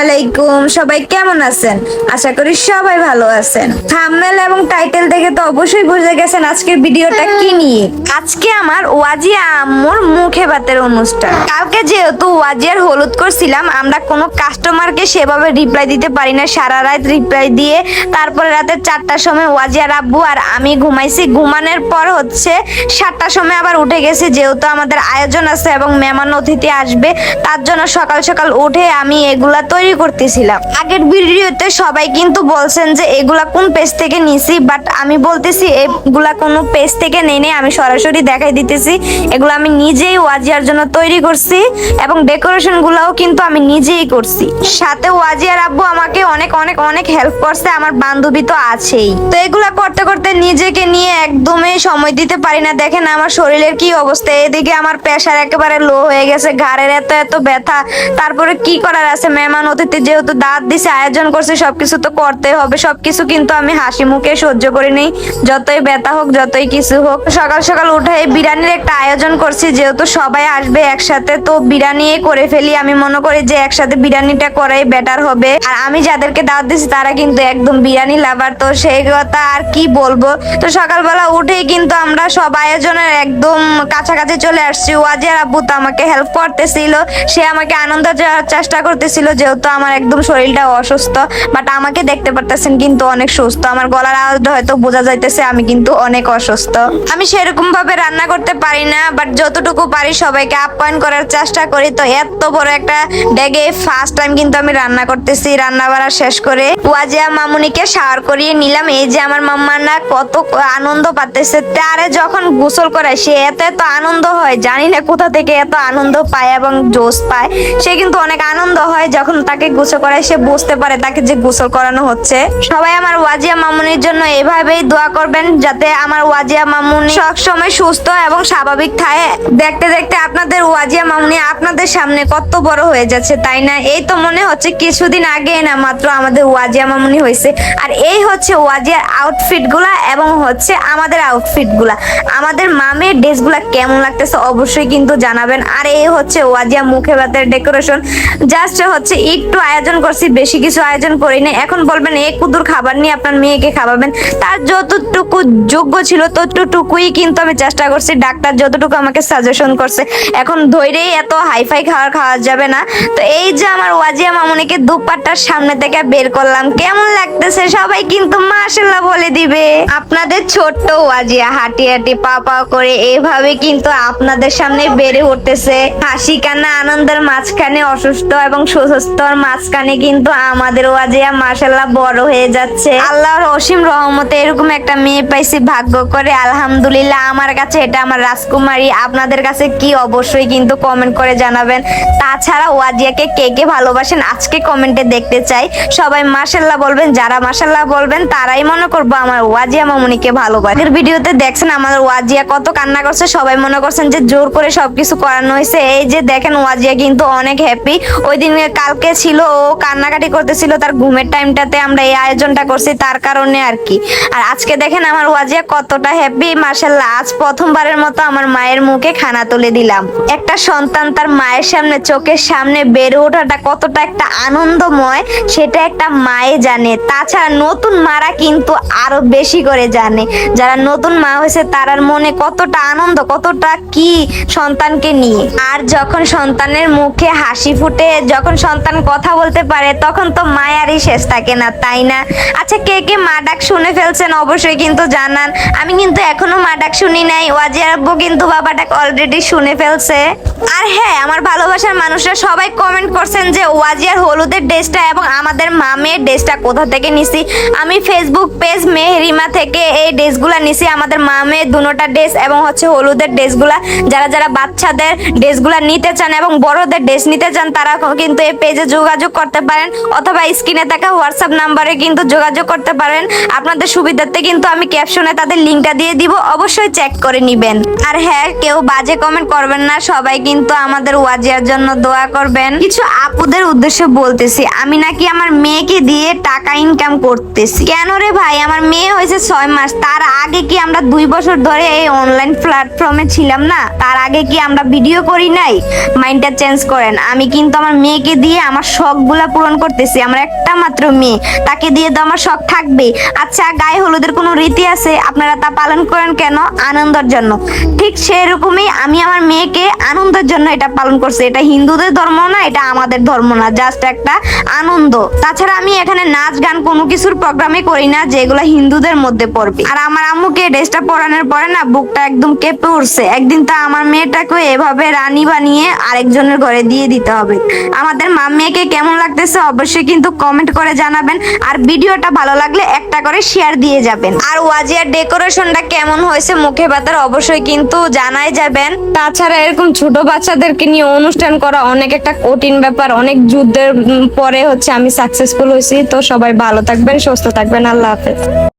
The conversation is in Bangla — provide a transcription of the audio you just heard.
আলাইকুম, সবাই কেমন আছেন? আশা করি সবাই ভালো আছেন। থাম্বনেল এবং টাইটেল দেখে তো অবশ্যই বুঝে গেছেন আজকের ভিডিওটা কি নিয়ে। আজকে আমার ওয়াজিয়া আম্মুর মুখে ভাতের অনুষ্ঠান। কালকে যেহেতু ওয়াজিয়ার হলুদ করছিলাম, আমরা কোনো কাস্টমারকে সেভাবে রিপ্লাই দিতে পারি না। সারা রাত রিপ্লাই দিয়ে তারপরে রাতে চারটার সময় ওয়াজিয়ার আব্বু আর আমি ঘুমাইছি। ঘুমানোর পর হচ্ছে সাতটার সময় আবার উঠে গেছি, যেহেতু আমাদের আয়োজন আছে এবং মেহমান অতিথি আসবে, তার জন্য সকাল সকাল উঠে আমি এগুলা তৈরি করতেছিলাম। আগের ভিডিওতে সবাই কিন্তু বলছেন যে, এগুলা কোন পেজ থেকে নিছি? বাট আমি বলতেছি, এগুলা কোনো পেজ থেকে নেই নেই। আমি সরাসরি দেখাই দিতেছি। এগুলো আমি নিজেই ওয়াজিয়ার জন্য তৈরি করছি এবং ডেকোরেশন গুলাও কিন্তু আমি নিজেই করছি। সাথে ওয়াজিয়ার আব্বু আমাকে অনেক অনেক অনেক হেল্প করছে। আমার বান্ধবী তো আছেই। তো এগুলা করতে করতে নিজেকে নিয়ে একদমই সময় দিতে পারি না। দেখেন আমার শরীরের কি অবস্থা। এদিকে আমার প্রেশার একেবারে লো হয়ে গেছে। ঘাড়ের এত এত ব্যথা। তারপরে কি করার আছে? মেহমান অতিথি যেহেতু দাঁত দিছে, আয়োজন করছে, সবকিছু তো করতে হবে। সবকিছু কিন্তু আমি হাসি মুখে সহ্য করে নেই। যতই ব্যথা হোক, যতই কিছু হোক। সকাল সকাল উঠে বিরিয়ানির একটা আয়োজন করছি। যেহেতু সবাই আসবে একসাথে, তো বিরিয়ানি করে ফেলি। আমি মনে করি যে একসাথে বিরিয়ানিটা করাই বেটার হবে। আর আমি যাদেরকে দাওয়াত দিছি, তারা কিন্তু একদম বিরিয়ানি লাভার তো সেই কথা আর কি বলব? তো সকালবেলা উঠেই কিন্তু আমরা সব আয়োজনের একদম কাছাকাছি চলে আসছি। ওয়াজিয়ার আব্বু তো আমাকে হেল্প করতেছিল। সে আমাকে আনন্দ দেওয়ার চেষ্টা করতেছিল, যেহেতু আমার একদম শরীরটা অসুস্থ বাট আমাকে দেখতে পারতেছেন কিন্তু অনেক সুস্থ। আমার গলার আওয়াজটা হয়তো বোঝা যাইতেছে, আমি কিন্তু অনেক অসুস্থ। আমি সেরকম ভাবে রান্না করতে পারি না বাট যতটুকু পারি সবাইকে আপ্যায়ন করার চেষ্টা করি। তো এত বড় একটা ডেগে ফার্স্ট টাইম কিন্তু আমি রান্না করতেছি রান্না বাড়া শেষ করে ওয়াজিয়া মামুনিকে শাওয়ার করিয়ে নিলাম। এই যে আমার মাম্মানা কত আনন্দ পাতেছে, তারে যখন গোসল করায় সে এত এত আনন্দ হয়, জানি না কোথা থেকে এত আনন্দ পায় এবং জোশ পায়। সে কিন্তু অনেক আনন্দ হয় যখন তাকে গোসল করায় সে বুঝতে পারে তাকে যে গোসল করানো হচ্ছে। সবাই আমার ওয়াজিয়া মামুনির জন্য এভাবেই দোয়া করবেন যাতে আমার ওয়াজিয়া মামুনি সবসময় সুস্থ এবং স্বাভাবিক থাকে। দেখতে দেখতে আপনাদের ওয়াজিয়া মামুনি আপনাদের সামনে কত বড় হয়ে যাচ্ছে, তাই না? এই তো মনে হচ্ছে কিছুদিন আগে না মাত্র আমাদের ওয়াজিয়া মামুনি হয়েছে। আর এই হচ্ছে ওয়াজিয়ার আউটফিটগুলা এবং হচ্ছে আমাদের আউটফিটগুলা আমাদের মামের ড্রেসগুলা কেমন লাগতেছে অবশ্যই কিন্তু জানাবেন। আর এই হচ্ছে ওয়াজিয়া মুখে ভাতের ডেকোরেশন। জাস্ট হচ্ছে একটু আয়োজন করছি, বেশি কিছু আয়োজন করি না এখন বলবেন এক কুদুর খাবার নিয়ে আপনার মেয়েকে খাওয়াবেন। তার যতটুকু যোগ্য ছিল, ততটুকুই কিন্তু আমি চেষ্টা করছি। ডাক্তার যতটুকু আমাকে সাজেশন করছে, এখন ধৈরেই এত হাইফাই খাবার খাওয়া যাবে না। তো এই যে আমার ওয়াজিয়া মামুনিকে দুপাট্টার সামনে থেকে বের করলাম, কেমন লাগতেছে? সবাই কিন্তু মাশাল্লাহ বলে দিবে। আপনাদের ছোট্ট ওয়াজিয়া, হাঁটি হাঁটি পা পা করে এইভাবে কিন্তু আপনাদের সামনে বেড়ে উঠতেছে। হাসি কান্না আনন্দের মাঝখানে অসুস্থ এবং সুস্থর মাঝখানে কিন্তু আমাদের ওয়াজিয়া মাশাল্লাহ বড় হয়ে যাচ্ছে। আল্লাহর অসীম রহমতে এরকম একটা মেয়ে পাইছি, ভাগ্য করে। আলহামদুলিল্লাহ, আমার কাছে এটা আমার রাজকুমারী। আপনাদের কাছে কি অবশ্যই কিন্তু কমেন্ট করে জানাবেন। তাছাড়া ওয়াজিয়াকে কে কে ভালোবাসেন, আজকে কমেন্টে দেখতে চাই। সবাই মাশাল্লাহ বলবেন, যারা মাশাল্লাহ বলবেন, তারাই মনে করব আমার ওয়াজিয়া মামুনিকে ভালোবাসে। আগের ভিডিওতে দেখছেন আমাদের ওয়াজিয়া কত কান্না করছে, সবাই মনে করছেন যে জোর করে সবকিছু করানো হয়েছে। এই যে দেখেন, ওয়াজিয়া কিন্তু অনেক হ্যাপি ওই দিন, কালকে ছিল ও কান্নাকাটি করতেছিল, তার ঘুমের টাইমটাতে আমরা এই আয়োজনটা করছি তার কারণে আর কি। আর আজকে দেখেন আমার ওয়াজিয়া কতটা হ্যাপি মাশাল্লাহ আজ প্রথমবারের মতো আমার মায়ের মুখে খানা তুলে দিলাম। একটা সন্তান তার মায়ের সামনে, চোখের সামনে বেড়ে ওঠাটা কতটা একটা আনন্দময়, সেটা একটা মায়ে জানে। তাছাড়া নতুন মারা কিন্তু আরও বেশি করে জানে। যারা নতুন মা হয়েছে তারার মনে কতটা আনন্দ, কতটা কি সন্তানকে নিয়ে। আর যখন সন্তানের মুখে হাসি ফুটে, যখন সন্তান কথা বলতে পারে, তখন তো মায়ারই শেষ থাকে না, তাই না? আচ্ছা কে কে মা ডাক শুনে ফেলছেন অবশ্যই কিন্তু জানান। আমি কিন্তু এখনও মা ডাক শুনি নাই ওয়াজিয়ার আব্বু কিন্তু বাবা ডাক অলরেডি শুনে ফেলছে। আর হ্যাঁ আমার ভালোবাসার মানুষরা সবাই কমেন্ট করছেন যে ওয়াজিয়ার হলুদের ড্রেসটা এবং আমাদের মামের ড্রেসটা কোথা থেকে নিছি? আমি ফেসবুক পেজ মেহরিমা থেকে এই ড্রেসগুলো নিছি। আমাদের মামের দুনোটা ড্রেস এবং হচ্ছে হলুদের ড্রেসগুলা যারা যারা বাচ্চাদের ড্রেসগুলা নিতে চান এবং বড়দের ড্রেস নিতে চান, তারা কিন্তু এই পেজে যোগাযোগ করতে পারেন। অথবা স্ক্রিনে থাকা হোয়াটসঅ্যাপ নাম্বারে কিন্তু যোগাযোগ করতে পারেন। আপনাদের সুবিধার্থে কিন্তু আমি ক্যাপশনে তাদের লিঙ্কটা দিয়ে দিব। অবশ্যই চেক করে নিবেন। আর হ্যাঁ কেউ বাজে কমেন্ট করবেন না। সবাই কিন্তু আমাদের ওয়াজিয়ার জন্য দোয়া করবেন। কিছু আপুদের উদ্দেশ্যে বলতেছি, আমি নাকি আমার মেয়েকে দিয়ে টাকা ইনকাম করতেছি। কেন রে ভাই? আমার মেয়ে হয়েছে ছয় মাস, তার আগে কি আমরা দুই বছর ধরে এই অনলাইন প্ল্যাটফর্মে ছিলাম না? তার আগে কি আমরা ভিডিও করি নাই? মাইন্ডটা চেঞ্জ করেন। আমি কিন্তু আমার মেয়েকে দিয়ে আমার শখগুলা পূরণ করতেছি, আমার একটা মাত্র মেয়ে। তাকে দিয়ে তো আমার শখ থাকবে আচ্ছা গায়ে হলুদের কোনো রীতি আছে? আপনারা তা পালন করেন কেন? আনন্দের জন্য। ঠিক সেরকমই আমি আমার মেয়েকে আনন্দের জন্য এটা পালন করছি। এটা হিন্দুদের ধর্ম না, এটা আমাদের ধর্ম না জাস্ট একটা আনন্দ। তাছাড়া আমি এখানে নাচ গান কোনো কিছুর প্রোগ্রামে করি না, যেগুলো হিন্দুদের মধ্যে পড়বে। আর আমার আম্মুকে ড্রেসটা পরানোর পরে না, বুকটা একদম কেঁপে উঠছে। একদিন তো আমার মেয়েটাকে এভাবে রানী বানিয়ে আরেকজনের ঘরে দিয়ে দিতে হবে। আমাদের মা মেয়েকে কেমন লাগতেছে অবশ্যই কিন্তু কমেন্ট করে জানাবেন। আর ভিডিওটা ভালো লাগলে একটা করে শেয়ার দিয়ে যাবেন। আর ওয়াজিয়ার ডেকোরেশনটা কেমন হয়েছে মুখে বাতার অবশ্যই কিন্তু জানাই যাবেন। তাছাড়া এরকম ছোট বাচ্চাদেরকে নিয়ে অনুষ্ঠান করা অনেক একটা কঠিন ব্যাপার, অনেক যুদ্ধের পরে হচ্ছে আমি সাকসেসফুল হয়েছি। তো সবাই ভালো থাকবেন, সুস্থ থাকবেন। আল্লাহ হাফেজ।